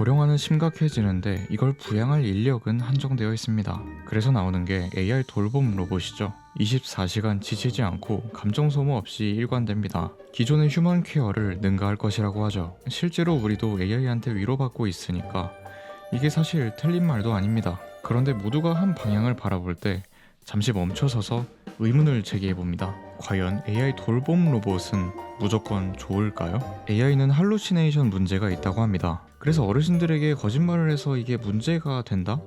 고령화는 심각해지는데 이걸 부양할 인력은 한정되어 있습니다. 그래서 나오는 게 AI 돌봄 로봇이죠. 24시간 지치지 않고 감정 소모 없이 일관됩니다. 기존의 휴먼 케어를 능가할 것이라고 하죠. 실제로 우리도 AI한테 위로받고 있으니까 이게 사실 틀린 말도 아닙니다. 그런데 모두가 한 방향을 바라볼 때 잠시 멈춰서서 의문을 제기해 봅니다. 과연 AI 돌봄 로봇은 무조건 좋을까요? AI는 할루시네이션 문제가 있다고 합니다. 그래서 어르신들에게 거짓말을 해서 이게 문제가 된다?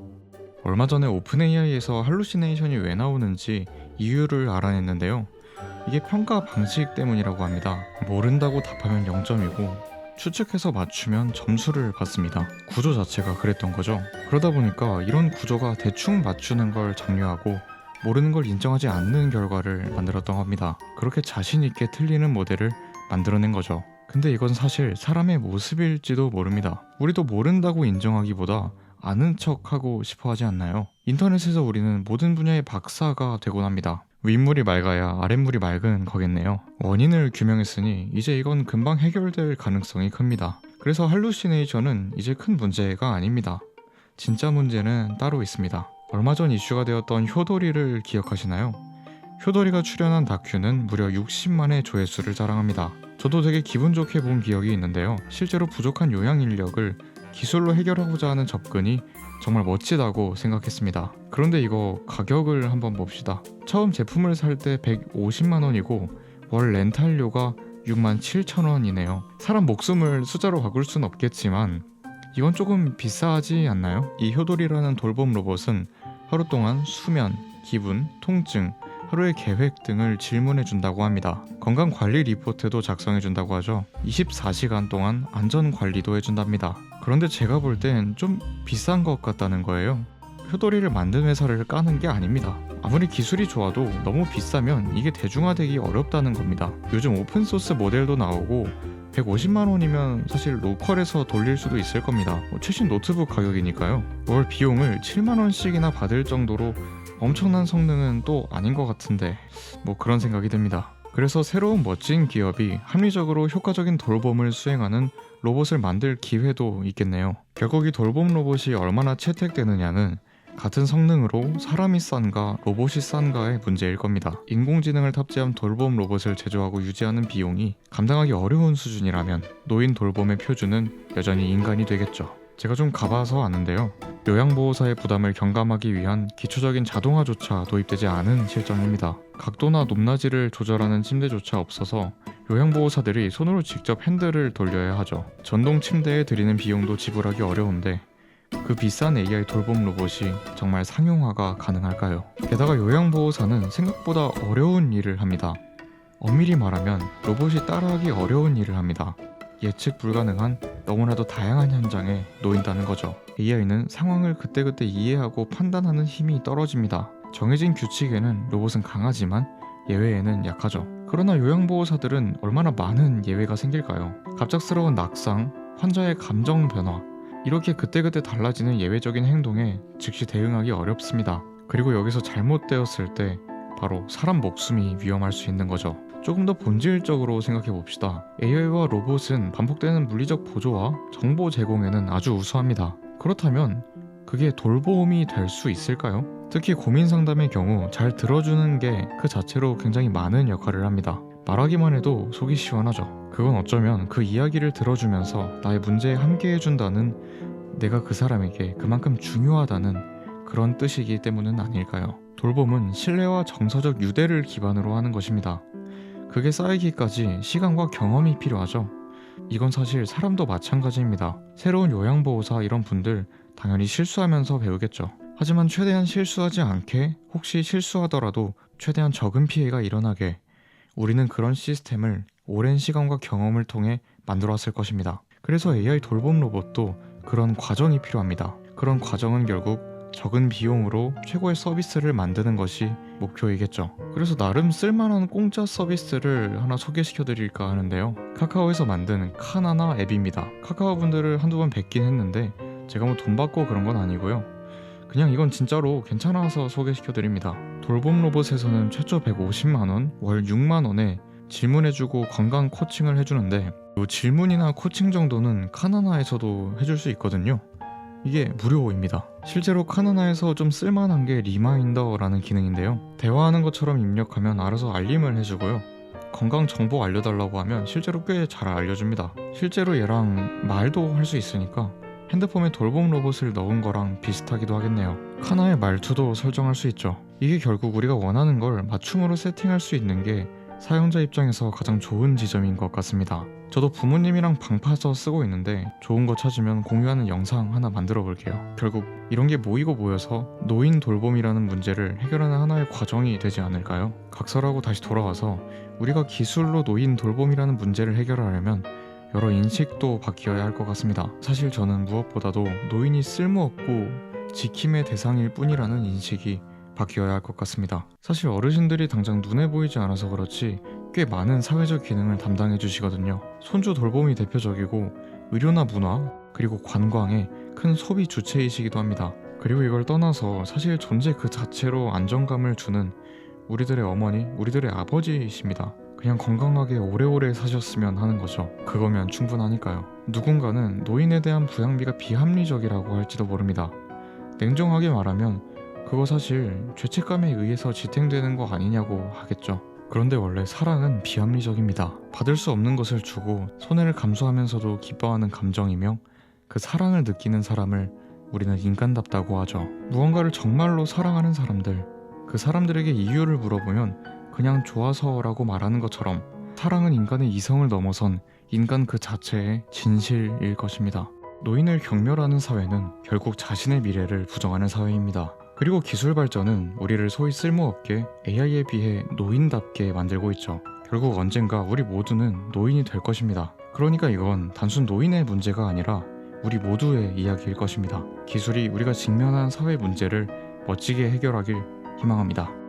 얼마 전에 오픈 AI에서 할루시네이션이 왜 나오는지 이유를 알아냈는데요. 이게 평가 방식 때문이라고 합니다. 모른다고 답하면 0점이고 추측해서 맞추면 점수를 받습니다. 구조 자체가 그랬던 거죠. 그러다 보니까 이런 구조가 대충 맞추는 걸 장려하고 모르는 걸 인정하지 않는 결과를 만들었던 겁니다. 그렇게 자신 있게 틀리는 모델을 만들어낸 거죠. 근데 이건 사실 사람의 모습일지도 모릅니다. 우리도 모른다고 인정하기보다 아는 척하고 싶어 하지 않나요? 인터넷에서 우리는 모든 분야의 박사가 되곤 합니다. 윗물이 맑아야 아랫물이 맑은 거겠네요. 원인을 규명했으니 이제 이건 금방 해결될 가능성이 큽니다. 그래서 할루시네이션은 이제 큰 문제가 아닙니다. 진짜 문제는 따로 있습니다. 얼마 전 이슈가 되었던 효도리를 기억하시나요? 효도리가 출연한 다큐는 무려 60만의 조회수를 자랑합니다. 저도 되게 기분 좋게 본 기억이 있는데요. 실제로 부족한 요양 인력을 기술로 해결하고자 하는 접근이 정말 멋지다고 생각했습니다. 그런데 이거 가격을 한번 봅시다. 처음 제품을 살 때 150만 원이고 월 렌탈료가 6만 7천 원이네요. 사람 목숨을 숫자로 바꿀 순 없겠지만 이건 조금 비싸지 않나요? 이 효돌이라는 돌봄 로봇은 하루 동안 수면, 기분, 통증, 하루의 계획 등을 질문해 준다고 합니다. 건강 관리 리포트도 작성해 준다고 하죠. 24시간 동안 안전 관리도 해 준답니다. 그런데 제가 볼 땐 좀 비싼 것 같다는 거예요. 효도리를 만든 회사를 까는 게 아닙니다. 아무리 기술이 좋아도 너무 비싸면 이게 대중화되기 어렵다는 겁니다. 요즘 오픈소스 모델도 나오고 150만 원이면 사실 로컬에서 돌릴 수도 있을 겁니다. 뭐 최신 노트북 가격이니까요. 월 비용을 7만 원씩이나 받을 정도로 엄청난 성능은 또 아닌 것 같은데 뭐 그런 생각이 듭니다. 그래서 새로운 멋진 기업이 합리적으로 효과적인 돌봄을 수행하는 로봇을 만들 기회도 있겠네요. 결국 이 돌봄 로봇이 얼마나 채택되느냐는 같은 성능으로 사람이 싼가 로봇이 싼가의 문제일 겁니다. 인공지능을 탑재한 돌봄 로봇을 제조하고 유지하는 비용이 감당하기 어려운 수준이라면 노인 돌봄의 표준은 여전히 인간이 되겠죠. 제가 좀 가봐서 아는데요. 요양보호사의 부담을 경감하기 위한 기초적인 자동화조차 도입되지 않은 실정입니다. 각도나 높낮이를 조절하는 침대조차 없어서 요양보호사들이 손으로 직접 핸들을 돌려야 하죠. 전동 침대에 들이는 비용도 지불하기 어려운데 그 비싼 AI 돌봄 로봇이 정말 상용화가 가능할까요? 게다가 요양보호사는 생각보다 어려운 일을 합니다. 엄밀히 말하면 로봇이 따라하기 어려운 일을 합니다. 예측 불가능한 너무나도 다양한 현장에 놓인다는 거죠. AI는 상황을 그때그때 이해하고 판단하는 힘이 떨어집니다. 정해진 규칙에는 로봇은 강하지만 예외에는 약하죠. 그러나 요양보호사들은 얼마나 많은 예외가 생길까요? 갑작스러운 낙상, 환자의 감정 변화, 이렇게 그때그때 달라지는 예외적인 행동에 즉시 대응하기 어렵습니다. 그리고 여기서 잘못되었을 때 바로 사람 목숨이 위험할 수 있는 거죠. 조금 더 본질적으로 생각해 봅시다. AI와 로봇은 반복되는 물리적 보조와 정보 제공에는 아주 우수합니다. 그렇다면 그게 돌봄이 될 수 있을까요? 특히 고민 상담의 경우 잘 들어주는 게 그 자체로 굉장히 많은 역할을 합니다. 말하기만 해도 속이 시원하죠. 그건 어쩌면 그 이야기를 들어주면서 나의 문제에 함께해준다는 내가 그 사람에게 그만큼 중요하다는 그런 뜻이기 때문은 아닐까요? 돌봄은 신뢰와 정서적 유대를 기반으로 하는 것입니다. 그게 쌓이기까지 시간과 경험이 필요하죠. 이건 사실 사람도 마찬가지입니다. 새로운 요양보호사 이런 분들 당연히 실수하면서 배우겠죠. 하지만 최대한 실수하지 않게 혹시 실수하더라도 최대한 적은 피해가 일어나게 우리는 그런 시스템을 오랜 시간과 경험을 통해 만들어왔을 것입니다. 그래서 AI 돌봄 로봇도 그런 과정이 필요합니다. 그런 과정은 결국 적은 비용으로 최고의 서비스를 만드는 것이 목표이겠죠. 그래서 나름 쓸만한 공짜 서비스를 하나 소개시켜 드릴까 하는데요. 카카오에서 만든 카나나 앱입니다. 카카오 분들을 한두 번 뵙긴 했는데 제가 뭐 돈 받고 그런 건 아니고요. 그냥 이건 진짜로 괜찮아서 소개시켜 드립니다. 돌봄 로봇에서는 최초 150만 원, 월 6만 원에 질문해주고 건강 코칭을 해주는데 요 질문이나 코칭 정도는 카나나에서도 해줄 수 있거든요. 이게 무료입니다. 실제로 카나나에서 좀 쓸만한 게 리마인더라는 기능인데요. 대화하는 것처럼 입력하면 알아서 알림을 해주고요. 건강 정보 알려달라고 하면 실제로 꽤 잘 알려줍니다. 실제로 얘랑 말도 할 수 있으니까 핸드폰에 돌봄 로봇을 넣은 거랑 비슷하기도 하겠네요. 카나의 말투도 설정할 수 있죠. 이게 결국 우리가 원하는 걸 맞춤으로 세팅할 수 있는 게 사용자 입장에서 가장 좋은 지점인 것 같습니다. 저도 부모님이랑 방파서 쓰고 있는데 좋은 거 찾으면 공유하는 영상 하나 만들어 볼게요. 결국 이런 게 모이고 모여서 노인 돌봄이라는 문제를 해결하는 하나의 과정이 되지 않을까요? 각설하고 다시 돌아와서 우리가 기술로 노인 돌봄이라는 문제를 해결하려면 여러 인식도 바뀌어야 할 것 같습니다. 사실 저는 무엇보다도 노인이 쓸모없고 지킴의 대상일 뿐이라는 인식이 바뀌어야 할 것 같습니다. 사실 어르신들이 당장 눈에 보이지 않아서 그렇지 꽤 많은 사회적 기능을 담당해 주시거든요. 손주 돌봄이 대표적이고 의료나 문화 그리고 관광의 큰 소비 주체이시기도 합니다. 그리고 이걸 떠나서 사실 존재 그 자체로 안정감을 주는 우리들의 어머니, 우리들의 아버지이십니다. 그냥 건강하게 오래오래 사셨으면 하는 거죠. 그거면 충분하니까요. 누군가는 노인에 대한 부양비가 비합리적이라고 할지도 모릅니다. 냉정하게 말하면 그거 사실 죄책감에 의해서 지탱되는 거 아니냐고 하겠죠. 그런데 원래 사랑은 비합리적입니다. 받을 수 없는 것을 주고 손해를 감수하면서도 기뻐하는 감정이며 그 사랑을 느끼는 사람을 우리는 인간답다고 하죠. 무언가를 정말로 사랑하는 사람들, 그 사람들에게 이유를 물어보면 그냥 좋아서라고 말하는 것처럼 사랑은 인간의 이성을 넘어선 인간 그 자체의 진실일 것입니다. 노인을 경멸하는 사회는 결국 자신의 미래를 부정하는 사회입니다. 그리고 기술 발전은 우리를 소위 쓸모없게 AI에 비해 노인답게 만들고 있죠. 결국 언젠가 우리 모두는 노인이 될 것입니다. 그러니까 이건 단순 노인의 문제가 아니라 우리 모두의 이야기일 것입니다. 기술이 우리가 직면한 사회 문제를 멋지게 해결하길 희망합니다.